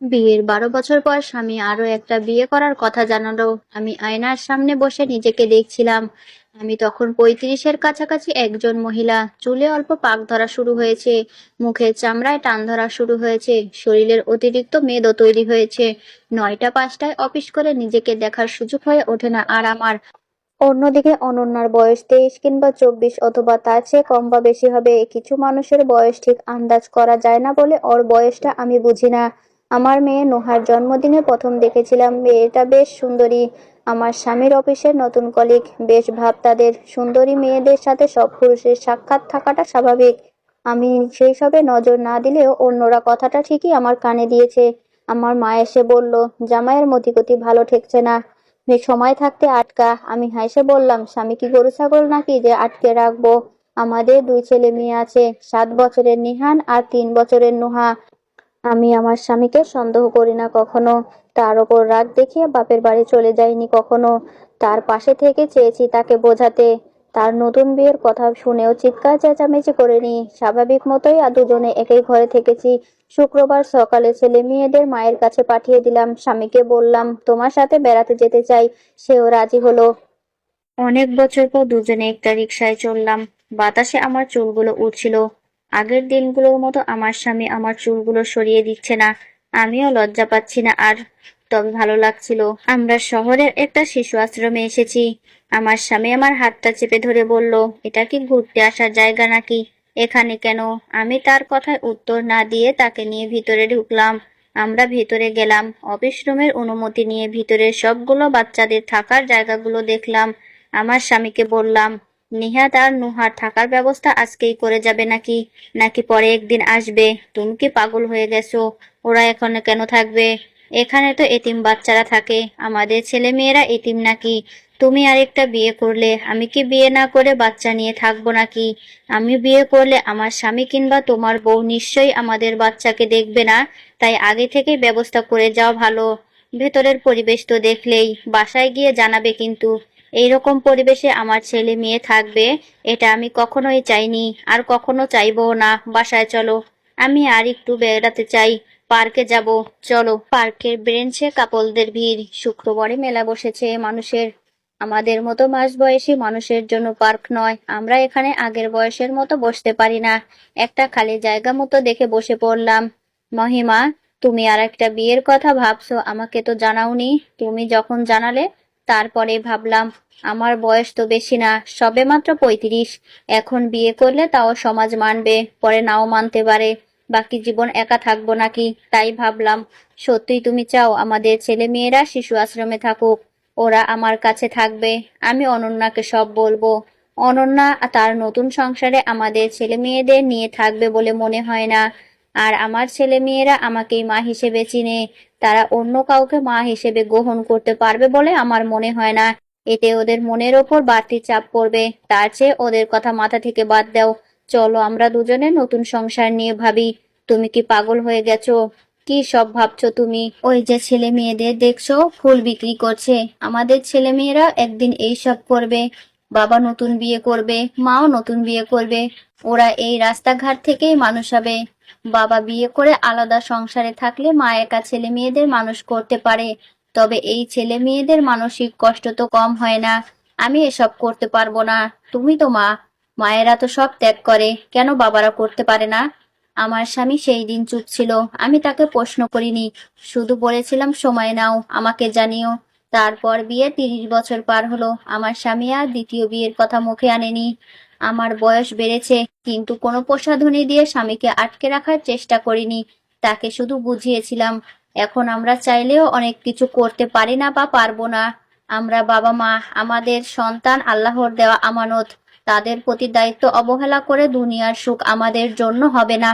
বিয়ের বারো বছর পর স্বামী আরও একটা বিয়ে করার কথা জানালো। আমি আয়নার সামনে বসে নিজেকে দেখছিলাম। আমি তখন পঁয়ত্রিশের কাছাকাছি একজন মহিলা। চুলে অল্প পাক ধরা শুরু হয়েছে। মুখের চামড়ায় টান ধরা শুরু হয়েছে। শরীরের অতিরিক্ত মেদও তৈরি হয়েছে। নয়টা পাঁচটায় অফিস করে নিজেকে দেখার সুযোগ হয়ে ওঠে না আর আমার। অন্যদিকে অনন্যার বয়স তেইশ কিংবা চব্বিশ অথবা তার চেয়ে কম বা বেশি হবে। কিছু মানুষের বয়স ঠিক আন্দাজ করা যায় না বলে ওর বয়সটা আমি বুঝি না। আমার মেয়ে নোহার জন্মদিনে প্রথম দেখেছিলাম মেয়েটা বেশ সুন্দরী। আমার স্বামীর অফিসের নতুন কলিগ বেশ ভাব তাদের। সুন্দরী মেয়েদের সাথে সব পুরুষের সাক্ষাৎ থাকাটা স্বাভাবিক। আমি সেই সবে নজর না দিলেও অন্যরা কথাটা ঠিকই আমার কানে দিয়েছে। আমার মা এসে বলল, জামাইয়ের মতিগতি ভালো ঠেকছে না। মেয়ে সময় থাকতে আটকা। আমি হাসে বললাম, স্বামী কি গরু ছাগল নাকি যে আটকে রাখব? আমাদের দুই ছেলে মেয়ে আছে, সাত বছরের নিহান আর তিন বছরের নুহা। আমি আমার স্বামীকে সন্দেহ করি না, কখনো তার ওপর রাগ দেখিয়ে বাপের বাড়ি চলে যাইনি, কখনো তার পাশে থেকে চেয়েছি তাকে বোঝাতে। তার নতুন বিয়ের কথা শুনেও চিৎকার চেঁচামেচি করিনি। স্বাভাবিক মতোই আর দুজনে একই ঘরে থেকেছি। শুক্রবার সকালে ছেলে মেয়েদের মায়ের কাছে পাঠিয়ে দিলাম। স্বামীকে বললাম, তোমার সাথে বেড়াতে যেতে চাই। সেও রাজি হলো। অনেক বছর পর দুজনে একটা রিক্সায় চললাম। বাতাসে আমার চুলগুলো উড়ছিল। আগের দিনগুলোর মতো আমার স্বামী আমার চুলগুলো সরিয়ে দিচ্ছে না। আমিও লজ্জা পাচ্ছি না আর। তবে ভালো লাগছিল। আমরা শহরের একটা শিশু আশ্রমে এসেছি। আমার স্বামী আমার হাতটা চেপে ধরে বলল, এটা কি ঘুরতে আসার জায়গা নাকি? এখানে কেন? আমি তার কথায় উত্তর না দিয়ে তাকে নিয়ে ভিতরে ঢুকলাম। আমরা ভিতরে গেলাম। অফিস রুমের অনুমতি নিয়ে ভিতরের সবগুলো বাচ্চাদের থাকার জায়গাগুলো দেখলাম। আমার স্বামীকে বললাম নিহাত আর নুহার থাকার ব্যবস্থা আজকেই করে যাবে নাকি? নাকি পরে একদিন আসবে? তুমি কি পাগল হয়ে গেছো? ওরা এখানে কেন থাকবে? এখানে তো এতিম বাচ্চারা থাকে। আমাদের ছেলে মেয়েরা এতিম নাকি? তুমি আরেকটা বিয়ে করলে, আমি কি বিয়ে না করে বাচ্চা নিয়ে থাকব নাকি? আমি বিয়ে করলে আমার স্বামী কিংবা তোমার বউ নিশ্চয়ই আমাদের বাচ্চাকে দেখবে না? তাই আগে থেকেই ব্যবস্থা করে যাওয়া ভালো। ভেতরের পরিবেশ তো দেখলেই, বাসায় গিয়ে জানাবে কিন্তু। এইরকম পরিবেশে আমার ছেলে মেয়ে থাকবে, এটা আমি কখনোই চাইনি, আর কখনো চাইব না, বাসায় চলো। আমি আর একটু বেড়াতে চাই, পার্কে যাব, চলো। পার্কের ব্রেঞ্চে কাপলদের ভিড়, শুক্রবারে মেলা বসেছে মানুষের। আমাদের মতো মাঝ বয়সী মানুষের জন্য পার্ক নয়, আমরা এখানে আগের বয়সের মতো বসতে পারি না। একটা খালি জায়গা মতো দেখে বসে পড়লাম। মহিমা, তুমি আর একটা বিয়ের কথা ভাবছ, আমাকে তো জানাওনি। তুমি যখন জানালে তারপরে ভাবলাম, আমার বয়স তো বেশি না, সবে মাত্র পঁয়ত্রিশ, এখন বিয়ে করলে তাও সমাজ মানবে, পরে নাও মানতে পারে, বাকি জীবন একা থাকব নাকি? তাই ভাবলাম সত্যিই তুমি চাও আমাদের ছেলে মেয়েরা শিশু আশ্রমে থাকুক, ওরা আমার কাছে থাকবে, আমি অনন্যাকে সব বলব। অনন্যা তার নতুন সংসারে আমাদের ছেলে মেয়েদের নিয়ে থাকবে বলে মনে হয় না আর আমার ছেলে মেয়েরা আমাকেই মা হিসেবে চিনে। তারা অন্য কাউকে মা হিসেবে গ্রহণ করতে পারবে বলে আমার মনে হয় না। এতে ওদের মনের ওপর বাড়তি চাপ পড়বে। তার চেয়ে ওদের কথা মাথা থেকে বাদ দাও। চলো আমরা দুজনে নতুন সংসার নিয়ে ভাবি। তুমি কি পাগল হয়ে গেছো? কি সব ভাবছ তুমি? ওই যে ছেলে মেয়েদের দেখছ, ফুল বিক্রি করছে। আমাদের ছেলে মেয়েরা একদিন এই সব করবে। বাবা নতুন বিয়ে করবে, মাও নতুন বিয়ে করবে। ওরা এই রাস্তাঘাট থেকেই মানুষ হবে। বাবা বিয়ে করে আলাদা সংসারে থাকলে মা একা ছেলে মেয়েদের মানুষ করতে পারে। তবে এই ছেলে মেয়েদের মানসিক কষ্ট তো কম হয় না। আমি এসব করতে পারব না। তুমি তো মা। মায়েরা তো সব ত্যাগ করে। কেন বাবারা করতে পারে না? আমার স্বামী সেই দিন চুপ ছিল। আমি তাকে প্রশ্ন করিনি। শুধু বলেছিলাম, সময় নাও, আমাকে জানিও। তারপর বিয়ে তিরিশ বছর পার হলো। আমার স্বামী আর দ্বিতীয় বিয়ের কথা মুখে আনেনি। আমার বয়স বেড়েছে, কিন্তু কোনো প্রসাধনী দিয়ে স্বামীকে আটকে রাখার চেষ্টা করিনি। তাকে শুধু বুঝিয়েছিলাম, এখন আমরা চাইলেও অনেক কিছু করতে পারি না বা পারব না। আমরা বাবা মা, আমাদের সন্তান, আল্লাহর দেওয়া আমানত। তাদের প্রতি দায়িত্ব অবহেলা করে দুনিয়ার সুখ আমাদের জন্য হবে না।